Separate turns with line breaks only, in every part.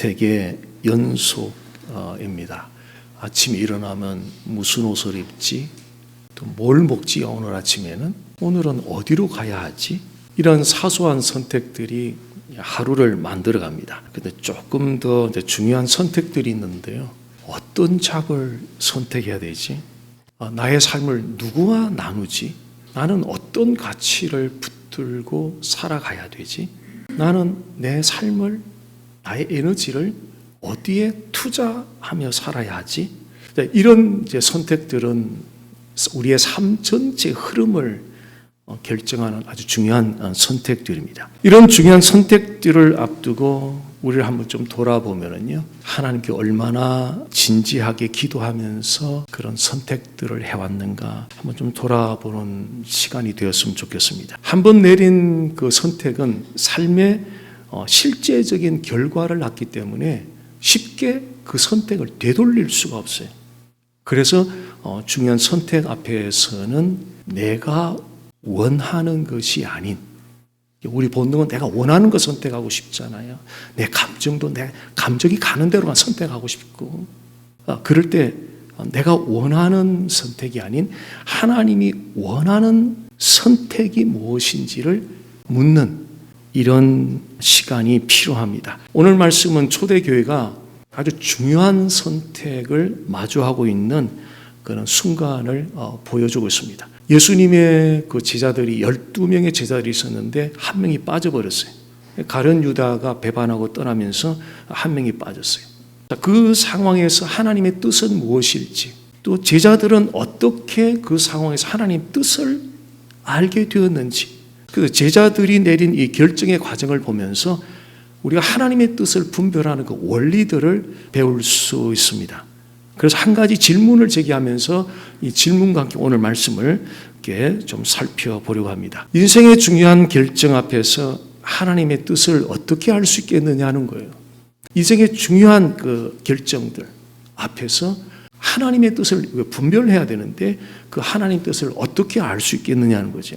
선택의 연속입니다. 아침에 일어나면 무슨 옷을 입지? 또 뭘 먹지? 오늘 아침에는 오늘은 어디로 가야 하지? 이런 사소한 선택들이 하루를 만들어 갑니다. 근데 조금 더 중요한 선택들이 있는데요. 어떤 작을 선택해야 되지? 아, 나의 삶을 누구와 나누지? 나는 어떤 가치를 붙들고 살아가야 되지? 나는 내 삶을, 나의 에너지를 어디에 투자하며 살아야 하지? 이런 이제 선택들은 우리의 삶 전체 흐름을 어, 결정하는 아주 중요한 어, 선택들입니다. 이런 중요한 선택들을 앞두고 우리를 한번 좀 돌아보면은요, 하나님께 얼마나 진지하게 기도하면서 그런 선택들을 해왔는가 한번 좀 돌아보는 시간이 되었으면 좋겠습니다. 한번 내린 그 선택은 삶의 어, 실제적인 결과를 낳기 때문에 쉽게 그 선택을 되돌릴 수가 없어요. 그래서 중요한 선택 앞에서는 내가 원하는 것이 아닌 우리 본능은 내가 원하는 것 선택하고 싶잖아요. 내 감정도 내 감정이 가는 대로만 선택하고 싶고 아, 그럴 때 내가 원하는 선택이 아닌 하나님이 원하는 선택이 무엇인지를 묻는 이런 시간이 필요합니다. 오늘 말씀은 초대교회가 아주 중요한 선택을 마주하고 있는 그런 순간을 어, 보여주고 있습니다. 예수님의 그 제자들이 12명의 제자들이 있었는데 한 명이 빠져버렸어요. 가련 유다가 배반하고 떠나면서 한 명이 빠졌어요. 그 상황에서 하나님의 뜻은 무엇일지, 또 제자들은 어떻게 그 상황에서 하나님 뜻을 알게 되었는지, 그 제자들이 내린 이 결정의 과정을 보면서 우리가 하나님의 뜻을 분별하는 그 원리들을 배울 수 있습니다. 그래서 한 가지 질문을 제기하면서 이 질문과 함께 오늘 말씀을 좀 살펴보려고 합니다. 인생의 중요한 결정 앞에서 하나님의 뜻을 어떻게 알 수 있겠느냐 하는 거예요. 인생의 중요한 그 결정들 앞에서 하나님의 뜻을 분별해야 되는데 그 하나님 뜻을 어떻게 알 수 있겠느냐는 거죠.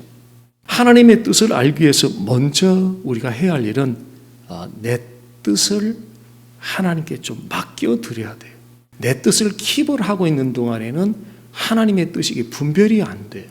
하나님의 뜻을 알기 위해서 먼저 우리가 해야 할 일은 아, 내 뜻을 하나님께 좀 맡겨 드려야 돼요. 내 뜻을 킵을 하고 있는 동안에는 하나님의 뜻이 분별이 안 돼요.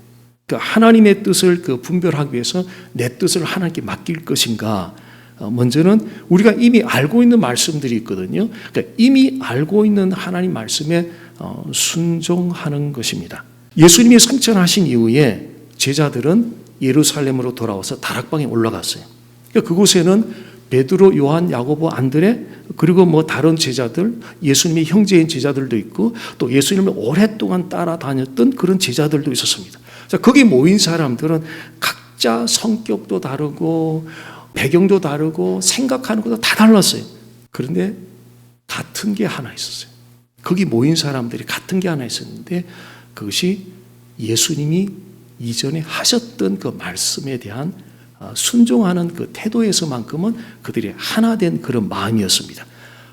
그 하나님의 뜻을 그 분별하기 위해서 내 뜻을 하나님께 맡길 것인가? 어, 먼저는 우리가 이미 알고 있는 말씀들이 있거든요. 그러니까 이미 알고 있는 하나님 말씀에 어, 순종하는 것입니다. 예수님이 승천하신 이후에 제자들은 예루살렘으로 돌아와서 다락방에 올라갔어요. 그러니까 그곳에는 베드로, 요한, 야고보, 안드레 그리고 뭐 다른 제자들, 예수님의 형제인 제자들도 있고 또 예수님을 오랫동안 따라다녔던 그런 제자들도 있었습니다. 자, 거기 모인 사람들은 각자 성격도 다르고 배경도 다르고 생각하는 것도 다 달랐어요. 그런데 같은 게 하나 있었어요. 거기 모인 사람들이 같은 게 하나 있었는데 그것이 예수님이 이전에 하셨던 그 말씀에 대한 어, 순종하는 그 태도에서만큼은 그들이 하나 된 그런 마음이었습니다.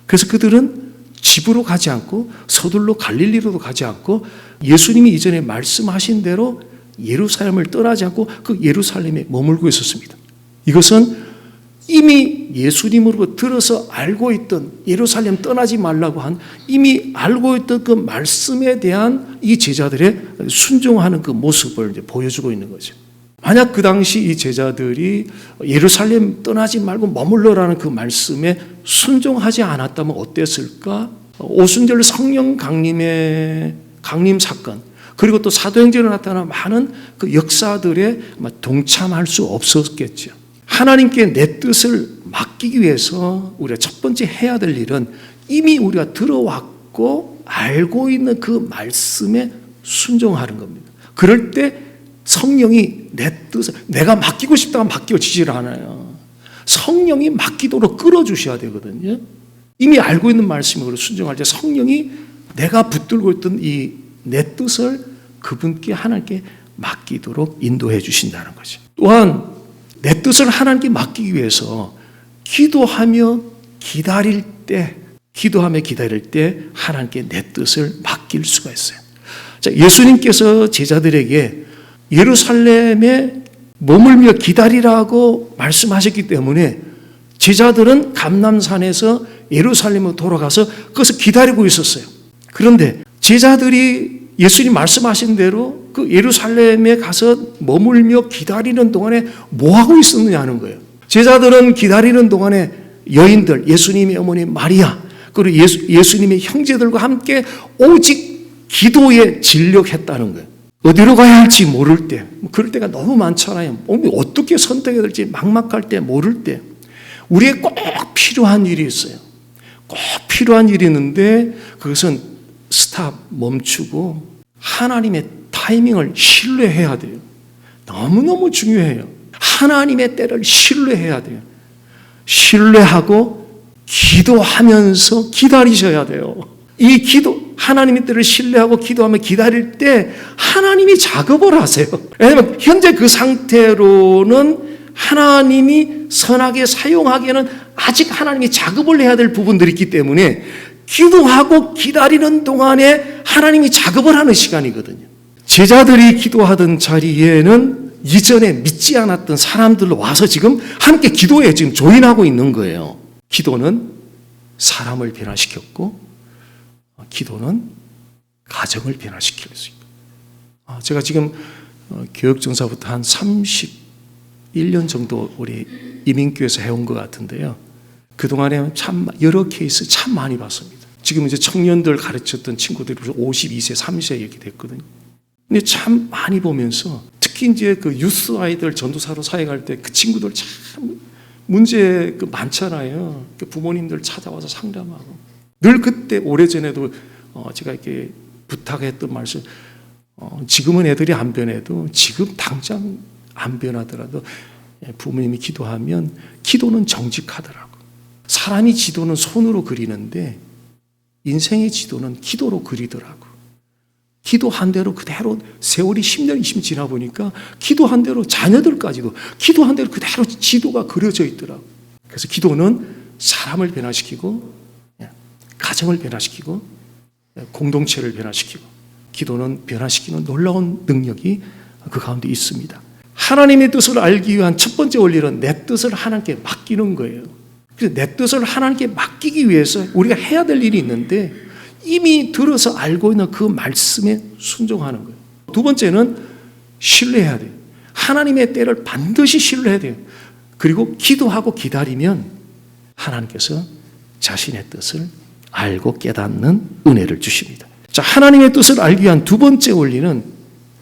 그래서 그들은 집으로 가지 않고 서둘러 갈릴리로도 가지 않고 예수님이 이전에 말씀하신 대로 예루살렘을 떠나지 않고 그 예루살렘에 머물고 있었습니다. 이것은 이미 예수님으로 들어서 알고 있던 예루살렘 떠나지 말라고 한 이미 알고 있던 그 말씀에 대한 이 제자들의 순종하는 그 모습을 보여주고 있는 거죠. 만약 그 당시 이 제자들이 예루살렘 떠나지 말고 머물러라는 그 말씀에 순종하지 않았다면 어땠을까? 오순절 성령 강림의 강림 사건 그리고 또 사도행전에 나타난 많은 그 역사들에 동참할 수 없었겠죠. 하나님께 내 뜻을 맡기기 위해서 우리가 첫 번째 해야 될 일은 이미 우리가 들어왔고 알고 있는 그 말씀에 순종하는 겁니다. 그럴 때 성령이 내 뜻을 내가 맡기고 싶다면 맡겨지질 않아요. 성령이 맡기도록 끌어주셔야 되거든요. 이미 알고 있는 말씀으로 순종할 때 성령이 내가 붙들고 있던 이 내 뜻을 그분께 하나님께 맡기도록 인도해 주신다는 거죠. 또한 내 뜻을 하나님께 맡기기 위해서 기도하며 기다릴 때, 기도하며 기다릴 때 하나님께 내 뜻을 맡길 수가 있어요. 자, 예수님께서 제자들에게 예루살렘에 머물며 기다리라고 말씀하셨기 때문에 제자들은 감남산에서 예루살렘으로 돌아가서 그것을 기다리고 있었어요. 그런데 제자들이 예수님 말씀하신 대로 그 예루살렘에 가서 머물며 기다리는 동안에 뭐 하고 있었느냐는 거예요. 제자들은 기다리는 동안에 여인들, 예수님의 어머니 마리아, 그리고 예수, 예수님의 형제들과 함께 오직 기도에 진력했다는 거예요. 어디로 가야 할지 모를 때, 뭐 그럴 때가 너무 많잖아요. 어떻게 선택해야 될지 막막할 때, 모를 때, 우리의 꼭 필요한 일이 있어요. 꼭 필요한 일이 있는데 그것은 스탑 멈추고 하나님의 타이밍을 신뢰해야 돼요. 너무너무 중요해요. 하나님의 때를 신뢰해야 돼요. 신뢰하고 기도하면서 기다리셔야 돼요. 이 기도, 하나님의 때를 신뢰하고 기도하며 기다릴 때 하나님이 작업을 하세요. 왜냐하면 현재 그 상태로는 하나님이 선하게 사용하기에는 아직 하나님이 작업을 해야 될 부분들이 있기 때문에 기도하고 기다리는 동안에 하나님이 작업을 하는 시간이거든요. 제자들이 기도하던 자리에는 이전에 믿지 않았던 사람들 와서 지금 함께 기도에 지금 조인하고 있는 거예요. 기도는 사람을 변화시켰고, 기도는 가정을 변화시킬 수 있고. 아, 제가 지금 어, 교육전사부터 한 31년 정도 우리 이민교에서 해온 것 같은데요. 그동안에 참 여러 케이스 참 많이 봤습니다. 지금 이제 청년들 가르쳤던 친구들이 52세, 30세 이렇게 됐거든요. 근데 참 많이 보면서 특히 이제 그 유스 아이들 전도사로 사역할 때 그 친구들 참 문제 그 많잖아요. 그 부모님들 찾아와서 상담하고 늘 그때 오래 전에도 어 제가 이렇게 부탁했던 말씀 어 지금은 애들이 안 변해도 지금 당장 안 변하더라도 예, 부모님이 기도하면 기도는 정직하더라고. 사람이 지도는 손으로 그리는데 인생의 지도는 기도로 그리더라고. 기도한 대로 그대로 세월이 10년, 20년 지나 보니까 기도한 대로 자녀들까지도 기도한 대로 그대로 지도가 그려져 있더라고. 그래서 기도는 사람을 변화시키고 예, 가정을 변화시키고 예, 공동체를 변화시키고 기도는 변화시키는 놀라운 능력이 그 가운데 있습니다. 하나님의 뜻을 알기 위한 첫 번째 원리는 내 뜻을 하나님께 맡기는 거예요. 그래서 내 뜻을 하나님께 맡기기 위해서 우리가 해야 될 일이 있는데 이미 들어서 알고 있는 그 말씀에 순종하는 거예요. 두 번째는 신뢰해야 돼요. 하나님의 때를 반드시 신뢰해야 돼요. 그리고 기도하고 기다리면 하나님께서 자신의 뜻을 알고 깨닫는 은혜를 주십니다. 자, 하나님의 뜻을 알기 위한 두 번째 원리는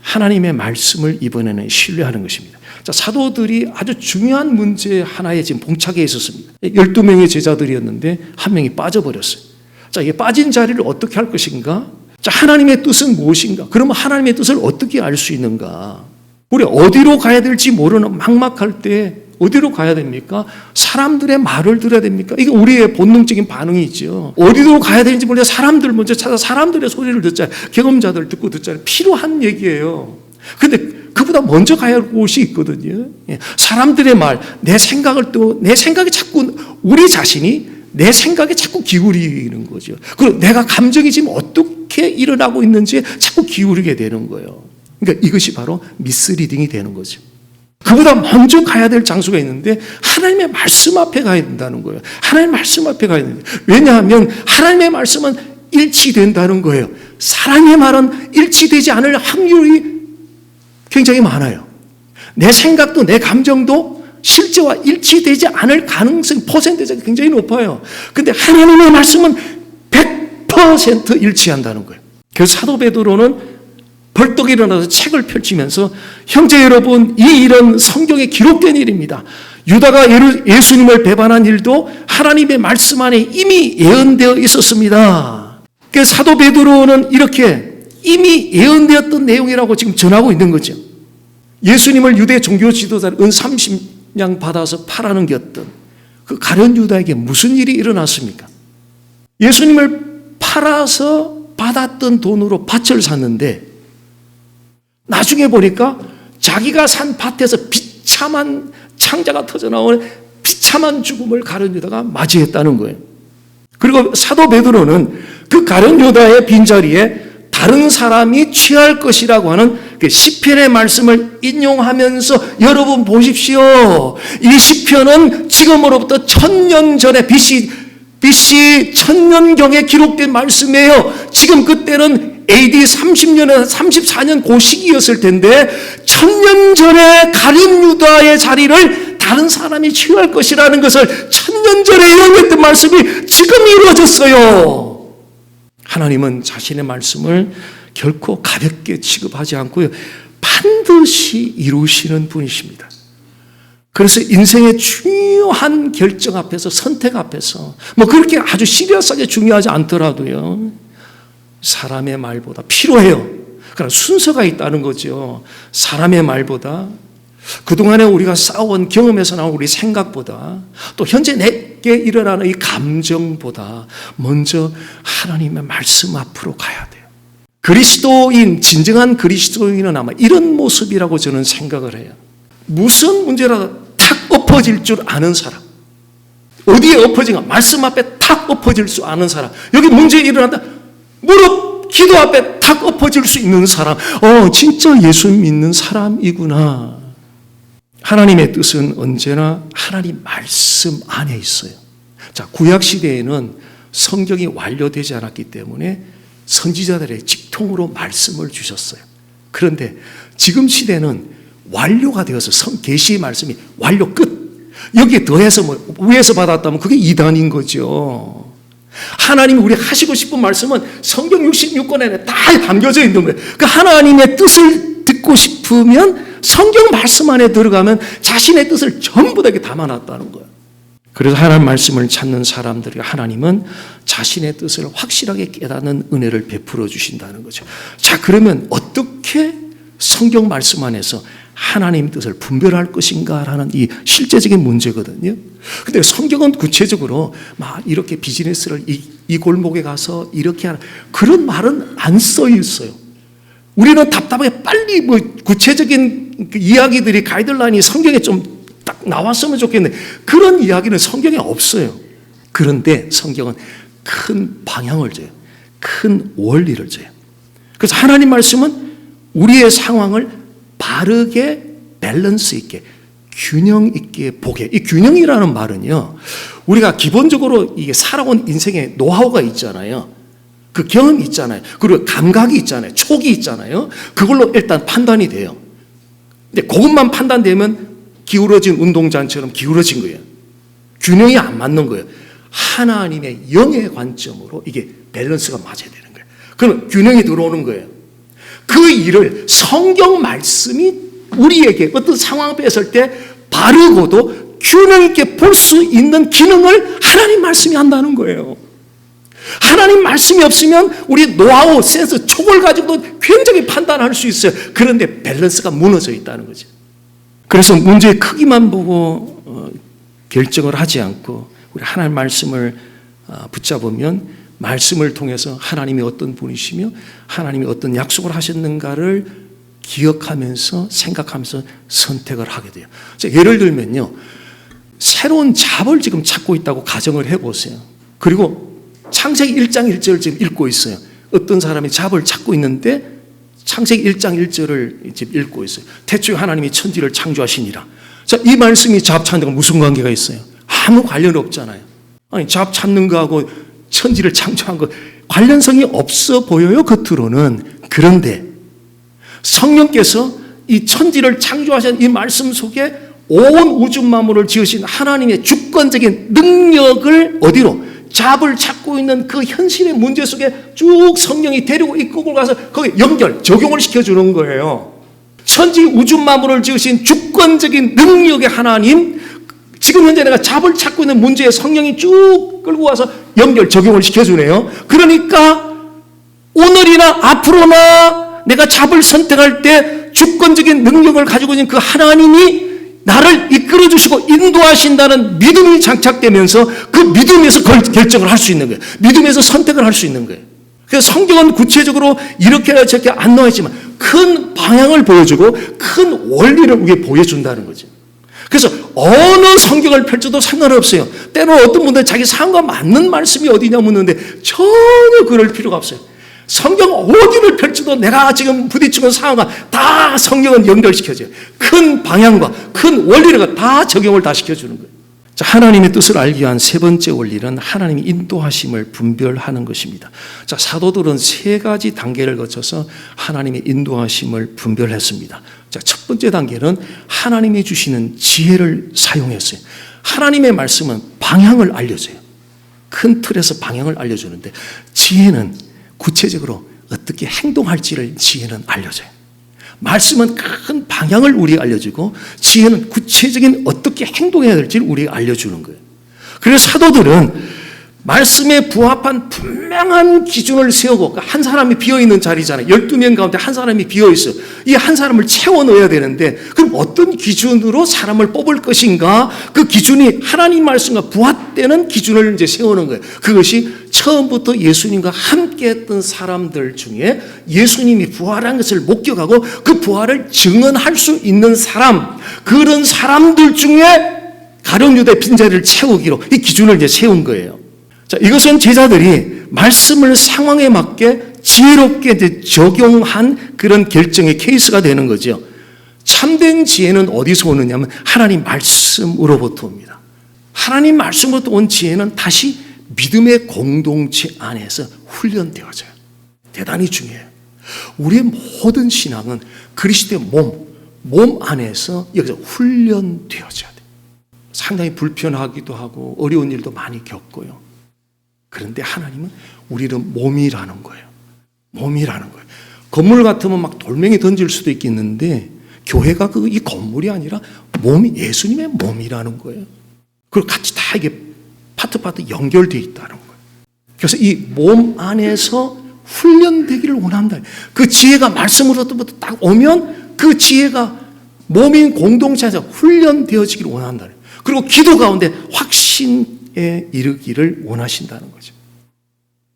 하나님의 말씀을 이번에는 신뢰하는 것입니다. 자, 사도들이 아주 중요한 문제 하나에 지금 봉착해 있었습니다. 12명의 제자들이었는데 한 명이 빠져버렸어요. 자, 이게 빠진 자리를 어떻게 할 것인가? 자, 하나님의 뜻은 무엇인가? 그러면 하나님의 뜻을 어떻게 알 수 있는가? 우리 어디로 가야 될지 모르는 막막할 때 어디로 가야 됩니까? 사람들의 말을 들어야 됩니까? 이게 우리의 본능적인 반응이 있죠. 어디로 가야 되는지 몰라 사람들 먼저 찾아 사람들의 소리를 듣자. 경험자들 듣고 듣자. 필요한 얘기예요. 근데 그보다 먼저 가야 할 곳이 있거든요. 예. 사람들의 말, 내 생각을 또, 내 생각이 자꾸, 우리 자신이 내 생각에 자꾸 기울이는 거죠. 그리고 내가 감정이 지금 어떻게 일어나고 있는지 자꾸 기울이게 되는 거예요. 그러니까 이것이 바로 미스리딩이 되는 거죠. 그보다 먼저 가야 될 장소가 있는데 하나님의 말씀 앞에 가야 된다는 거예요. 하나님의 말씀 앞에 가야 된다. 왜냐하면 하나님의 말씀은 일치된다는 거예요. 사랑의 말은 일치되지 않을 확률이 굉장히 많아요. 내 생각도 내 감정도 실제와 일치되지 않을 가능성 퍼센트가 굉장히 높아요. 근데 하나님의 말씀은 100% 일치한다는 거예요. 그래서 사도 베드로는 벌떡 일어나서 책을 펼치면서 형제 여러분 이 일은 성경에 기록된 일입니다. 유다가 예수님을 배반한 일도 하나님의 말씀 안에 이미 예언되어 있었습니다. 그래서 사도 베드로는 이렇게 이미 예언되었던 내용이라고 지금 전하고 있는 거죠. 예수님을 유대 종교 지도자를 은30 냥 받아서 팔아넘겼던 그 가련 유다에게 무슨 일이 일어났습니까? 예수님을 팔아서 받았던 돈으로 밭을 샀는데 나중에 보니까 자기가 산 밭에서 비참한 창자가 터져나오는 비참한 죽음을 가련 유다가 맞이했다는 거예요. 그리고 사도 베드로는 그 가련 유다의 빈자리에 다른 사람이 취할 것이라고 하는 그 시편의 말씀을 인용하면서 여러분 보십시오. 이 시편은 지금으로부터 천년 전에 BC BC 천년경에 기록된 말씀이에요. 지금 그때는 AD 30년에 34년 그 시기였을 텐데 천년 전에 가룟 유다의 자리를 다른 사람이 취할 것이라는 것을 천년 전에 예언했던 말씀이 지금 이루어졌어요. 하나님은 자신의 말씀을 결코 가볍게 취급하지 않고요. 반드시 이루시는 분이십니다. 그래서 인생의 중요한 결정 앞에서 선택 앞에서 뭐 그렇게 아주 시리어스하게 중요하지 않더라도요. 사람의 말보다 필요해요. 그러나 순서가 있다는 거죠. 사람의 말보다 그동안에 우리가 싸운 경험에서 나온 우리 생각보다 또 현재 내게 일어나는 이 감정보다 먼저 하나님의 말씀 앞으로 가야 돼요. 그리스도인, 진정한 그리스도인은 아마 이런 모습이라고 저는 생각을 해요. 무슨 문제라도 탁 엎어질 줄 아는 사람. 어디에 엎어진가? 말씀 앞에 탁 엎어질 수 아는 사람. 여기 문제 일어난다. 무릎, 기도 앞에 탁 엎어질 수 있는 사람. 어, 진짜 예수 믿는 사람이구나. 하나님의 뜻은 언제나 하나님 말씀 안에 있어요. 자, 구약 시대에는 성경이 완료되지 않았기 때문에 선지자들의 직통으로 말씀을 주셨어요. 그런데 지금 시대는 완료가 되어서 성 계시의 말씀이 완료 끝. 여기에 더해서 뭐 위에서 받았다면 그게 이단인 거죠. 하나님이 우리 하시고 싶은 말씀은 성경 66권에 다 담겨져 있는 거예요. 그 하나님의 뜻을 듣고 싶 으면 성경 말씀 안에 들어가면 자신의 뜻을 전부 다 담아놨다는 거예요. 그래서 하나님 말씀을 찾는 사람들이 하나님은 자신의 뜻을 확실하게 깨닫는 은혜를 베풀어 주신다는 거죠. 자, 그러면 어떻게 성경 말씀 안에서 하나님 뜻을 분별할 것인가라는 이 실제적인 문제거든요. 근데 성경은 구체적으로 막 이렇게 비즈니스를 이, 이 골목에 가서 이렇게 하는 그런 말은 안 써 있어요. 우리는 답답하게 빨리 뭐 구체적인 그 이야기들이 가이드라인이 성경에 좀 딱 나왔으면 좋겠는데 그런 이야기는 성경에 없어요. 그런데 성경은 큰 방향을 줘요. 큰 원리를 줘요. 그래서 하나님 말씀은 우리의 상황을 바르게 밸런스 있게 균형 있게 보게. 이 균형이라는 말은요. 우리가 기본적으로 이게 살아온 인생의 노하우가 있잖아요. 그 경험이 있잖아요. 그리고 감각이 있잖아요. 촉이 있잖아요. 그걸로 일단 판단이 돼요. 근데 그것만 판단되면 기울어진 운동장처럼 기울어진 거예요. 균형이 안 맞는 거예요. 하나님의 영의 관점으로 이게 밸런스가 맞아야 되는 거예요. 그럼 균형이 들어오는 거예요. 그 일을 성경 말씀이 우리에게 어떤 상황 설때 바르고도 균형 있게 볼 수 있는 기능을 하나님 말씀이 한다는 거예요. 하나님 말씀이 없으면 우리 노하우, 센스, 촉을 가지고도 굉장히 판단할 수 있어요. 그런데 밸런스가 무너져 있다는 거죠. 그래서 문제의 크기만 보고 어, 결정을 하지 않고 우리 하나님 말씀을 어, 붙잡으면 말씀을 통해서 하나님이 어떤 분이시며 하나님이 어떤 약속을 하셨는가를 기억하면서 생각하면서 선택을 하게 돼요. 자, 예를 들면요. 새로운 잡을 지금 찾고 있다고 가정을 해보세요. 그리고 창세기 1장 1절을 지금 읽고 있어요. 어떤 사람이 잡을 찾고 있는데 창세기 1장 1절을 지금 읽고 있어요. 태초에 하나님이 천지를 창조하시니라. 자, 이 말씀이 잡 찾는 거 무슨 관계가 있어요? 아무 관련 없잖아요. 아니, 잡 찾는 거하고 천지를 창조한 것 관련성이 없어 보여요, 겉으로는. 그런데 성령께서 이 천지를 창조하신 이 말씀 속에 온 우주 만물을 지으신 하나님의 주권적인 능력을 어디로 잡을 찾고 있는 그 현실의 문제 속에 쭉 성령이 데리고 이끌고 가서 거기 연결, 적용을 시켜주는 거예요. 천지 우주 만물을 지으신 주권적인 능력의 하나님, 지금 현재 내가 잡을 찾고 있는 문제에 성령이 쭉 끌고 와서 연결, 적용을 시켜주네요. 그러니까 오늘이나 앞으로나 내가 잡을 선택할 때 주권적인 능력을 가지고 있는 그 하나님이 나를 이끌어 주시고 인도하신다는 믿음이 장착되면서 그 믿음에서 결정을 할 수 있는 거예요. 믿음에서 선택을 할 수 있는 거예요. 그래서 성경은 구체적으로 이렇게 저렇게 안 나와 있지만 큰 방향을 보여주고 큰 원리를 우리에게 보여준다는 거죠. 그래서 어느 성경을 펼쳐도 상관없어요. 때로는 어떤 분들은 자기 상과 맞는 말씀이 어디냐 묻는데 전혀 그럴 필요가 없어요. 성경 어디를 펼쳐도 내가 지금 부딪히는 상황과 다 성경은 연결시켜줘요. 큰 방향과 큰 원리를 다 적용을 다 시켜주는 거예요. 자, 하나님의 뜻을 알기 위한 세 번째 원리는 하나님의 인도하심을 분별하는 것입니다. 자, 사도들은 세 가지 단계를 거쳐서 하나님의 인도하심을 분별했습니다. 자, 첫 번째 단계는 하나님이 주시는 지혜를 사용했어요. 하나님의 말씀은 방향을 알려줘요. 큰 틀에서 방향을 알려주는데 지혜는 구체적으로 어떻게 행동할지를 지혜는 알려줘요. 말씀은 큰 방향을 우리가 알려주고 지혜는 구체적인 어떻게 행동해야 될지를 우리가 알려주는 거예요. 그래서 사도들은 말씀에 부합한 분명한 기준을 세우고 그러니까 한 사람이 비어 있는 자리잖아요. 12명 가운데 한 사람이 비어 있어요. 이한 사람을 채워 넣어야 되는데 그럼 어떤 기준으로 사람을 뽑을 것인가 그 기준이 하나님 말씀과 부합되는 기준을 이제 세우는 거예요. 그것이 처음부터 예수님과 함께 했던 사람들 중에 예수님이 부활한 것을 목격하고 그 부활을 증언할 수 있는 사람 그런 사람들 중에 가룟 유대 빈자리를 채우기로 이 기준을 이제 세운 거예요. 자, 이것은 제자들이 말씀을 상황에 맞게 지혜롭게 적용한 그런 결정의 케이스가 되는 거죠. 참된 지혜는 어디서 오느냐면 하나님 말씀으로부터 옵니다. 하나님 말씀으로부터 온 지혜는 다시 믿음의 공동체 안에서 훈련되어져요. 대단히 중요해요. 우리의 모든 신앙은 그리스도의 몸, 몸 안에서 여기서 훈련되어져야 돼요. 상당히 불편하기도 하고 어려운 일도 많이 겪고요. 그런데 하나님은 우리를 몸이라는 거예요. 몸이라는 거예요. 건물 같으면 막 돌멩이 던질 수도 있겠는데 교회가 그 이 건물이 아니라 몸이 예수님의 몸이라는 거예요. 그리고 같이 다 이게 파트 파트 연결되어 있다는 거예요. 그래서 이 몸 안에서 훈련되기를 원한다. 그 지혜가 말씀으로부터 딱 오면 그 지혜가 몸인 공동체에서 훈련되어지기를 원한다. 그리고 기도 가운데 확신 에 이르기를 원하신다는 거죠.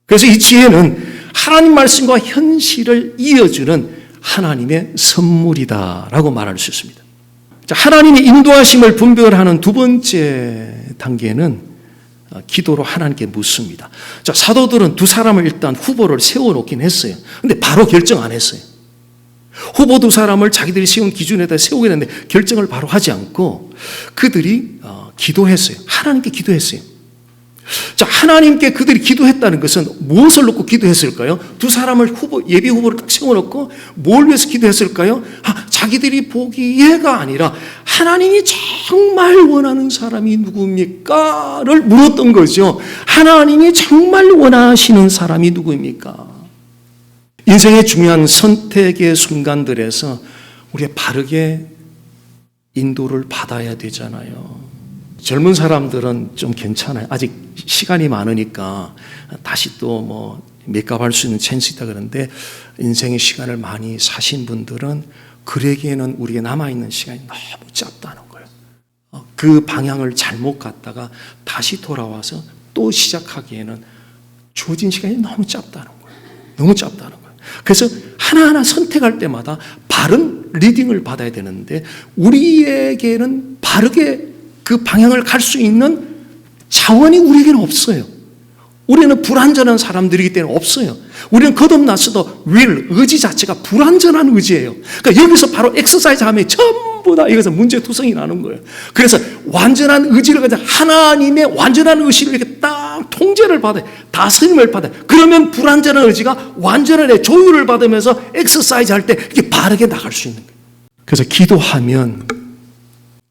그래서 이 지혜는 하나님 말씀과 현실을 이어주는 하나님의 선물이다라고 말할 수 있습니다. 자, 하나님의 인도하심을 분별하는 두 번째 단계는 어, 기도로 하나님께 묻습니다. 자, 사도들은 두 사람을 일단 후보를 세워놓긴 했어요. 근데 바로 결정 안 했어요. 후보 두 사람을 자기들이 세운 기준에다 세우게 됐는데 결정을 바로 하지 않고 그들이 어, 기도했어요. 하나님께 기도했어요. 자, 하나님께 그들이 기도했다는 것은 무엇을 놓고 기도했을까요? 두 사람을 후보, 예비 후보를 딱 세워놓고 뭘 위해서 기도했을까요? 아, 자기들이 보기에가 아니라 하나님이 정말 원하는 사람이 누구입니까? 를 물었던 거죠. 하나님이 정말 원하시는 사람이 누구입니까? 인생의 중요한 선택의 순간들에서 우리가 바르게 인도를 받아야 되잖아요. 젊은 사람들은 좀 괜찮아요. 아직 시간이 많으니까 다시 또뭐 맥값할 수 있는 찬스 있다 그러는데 인생의 시간을 많이 사신 분들은 그에게는 우리가 남아있는 시간이 너무 짧다는 거예요. 어, 그 방향을 잘못 갔다가 다시 돌아와서 또 시작하기에는 주어진 시간이 너무 짧다는 거예요. 너무 짧다는 거예요. 그래서 하나하나 선택할 때마다 바른 리딩을 받아야 되는데 우리에게는 바르게 그 방향을 갈 수 있는 자원이 우리에게는 없어요. 우리는 불완전한 사람들이기 때문에 없어요. 우리는 거듭났어도 will, 의지 자체가 불완전한 의지예요. 그러니까 여기서 바로 엑서사이즈 하면 전부 다 여기서 문제투성이 나는 거예요. 그래서 완전한 의지를 가져 하나님의 완전한 의지를 이렇게 딱 통제를 받아요. 다스림을 받아요. 그러면 불완전한 의지가 완전한 조율을 받으면서 엑서사이즈 할 때 이게 바르게 나갈 수 있는 거예요. 그래서 기도하면,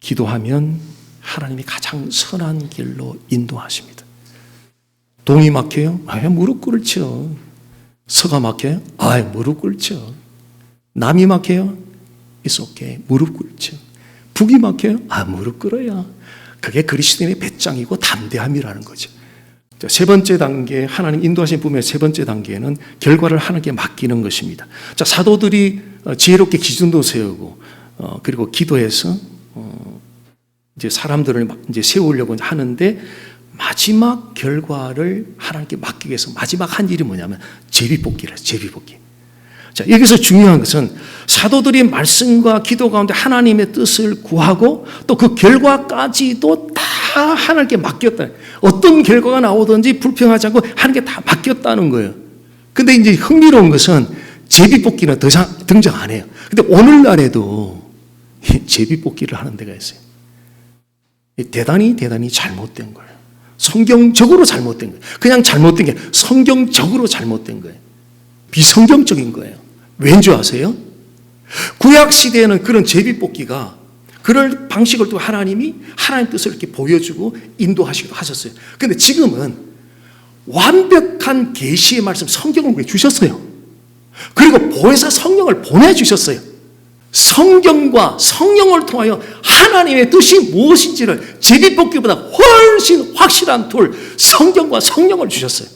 기도하면 하나님이 가장 선한 길로 인도하십니다. 동이 막혀요? 아, 무릎 꿇죠. 서가 막혀요? 아, 무릎 꿇죠. 남이 막혀요? It's okay. 무릎 꿇죠. 북이 막혀요? 아, 무릎 꿇어야. 그게 그리스도인의 배짱이고 담대함이라는 거죠. 세 번째 단계, 하나님 인도하신 분의 세 번째 단계는 결과를 하나님께 맡기는 것입니다. 자, 사도들이 어, 지혜롭게 기준도 세우고, 어, 그리고 기도해서, 어, 이제 사람들을 이제 세우려고 하는데, 마지막 결과를 하나님께 맡기기 위해서 마지막 한 일이 뭐냐면 제비뽑기를 제비뽑기. 자, 여기서 중요한 것은 사도들이 말씀과 기도 가운데 하나님의 뜻을 구하고 또 그 결과까지도 다 하나님께 맡겼다. 어떤 결과가 나오든지 불평하지 않고 하나님께 다 맡겼다는 거예요. 근데 이제 흥미로운 것은 제비뽑기는 더 이상 등장 안 해요. 근데 오늘날에도 제비뽑기를 하는 데가 있어요. 대단히 대단히 잘못된 거예요. 성경적으로 잘못된 거예요. 그냥 잘못된 게 성경적으로 잘못된 거예요. 비성경적인 거예요. 왠지 아세요? 구약 시대에는 그런 제비뽑기가 그럴 방식을 또 하나님이 하나님 뜻을 이렇게 보여주고 인도하시기도 하셨어요. 근데 지금은 완벽한 계시의 말씀 성경을 우리에게 주셨어요. 그리고 보혜사 성령을 보내주셨어요. 성경과 성령을 통하여 하나님의 뜻이 무엇인지를 제비뽑기보다 훨씬 확실한 툴 성경과 성령을 주셨어요.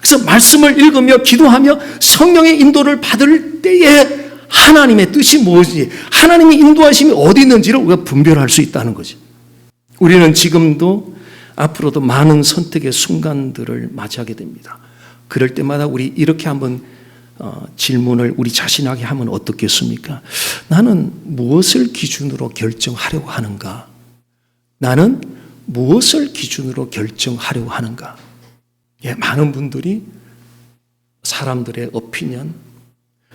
그래서 말씀을 읽으며 기도하며 성령의 인도를 받을 때에 하나님의 뜻이 무엇인지 하나님의 인도하심이 어디 있는지를 우리가 분별할 수 있다는 거죠. 우리는 지금도 앞으로도 많은 선택의 순간들을 맞이하게 됩니다. 그럴 때마다 우리 이렇게 한번 어, 질문을 우리 자신에게 하면 어떻겠습니까? 나는 무엇을 기준으로 결정하려고 하는가? 나는 무엇을 기준으로 결정하려고 하는가? 예, 많은 분들이 사람들의 어피년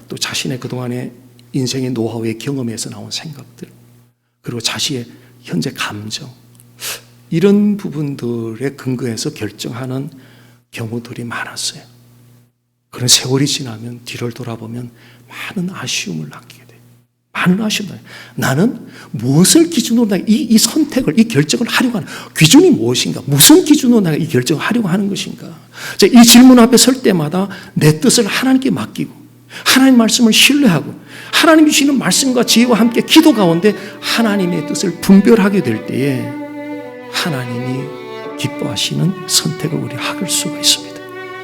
또 자신의 그동안의 인생의 노하우의 경험에서 나온 생각들 그리고 자신의 현재 감정 이런 부분들에 근거해서 결정하는 경우들이 많았어요. 그런 세월이 지나면 뒤를 돌아보면 많은 아쉬움을 남기게 돼요. 많은 아쉬움을. 나는 무엇을 기준으로 내가 이, 이 선택을, 이 결정을 하려고 하는, 기준이 무엇인가? 무슨 기준으로 내가 이 결정을 하려고 하는 것인가? 자, 이 질문 앞에 설 때마다 내 뜻을 하나님께 맡기고, 하나님 말씀을 신뢰하고, 하나님 주시는 말씀과 지혜와 함께 기도 가운데 하나님의 뜻을 분별하게 될 때에 하나님이 기뻐하시는 선택을 우리 하실 수가 있습니다.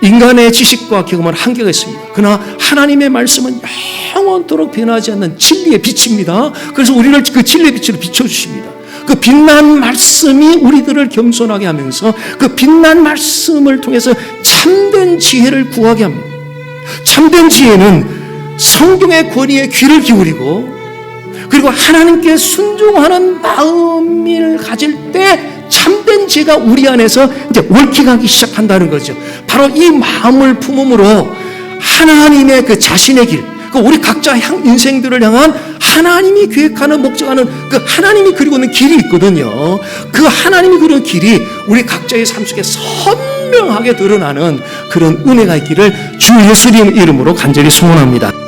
인간의 지식과 경험은 한계가 있습니다. 그러나 하나님의 말씀은 영원토록 변하지 않는 진리의 빛입니다. 그래서 우리를 그 진리의 빛으로 비춰주십니다. 그 빛난 말씀이 우리들을 겸손하게 하면서 그 빛난 말씀을 통해서 참된 지혜를 구하게 합니다. 참된 지혜는 성경의 권위에 귀를 기울이고 그리고 하나님께 순종하는 마음을 가질 때 참된 지혜가 우리 안에서 이제 월킹하기 시작한다는 거죠. 바로 이 마음을 품음으로 하나님의 그 자신의 길, 그 우리 각자 향 인생들을 향한 하나님이 계획하는 목적하는 그 하나님이 그리고 있는 길이 있거든요. 그 하나님이 그리는 길이 우리 각자의 삶 속에 선명하게 드러나는 그런 은혜가 있기를 주 예수님 이름으로 간절히 소원합니다.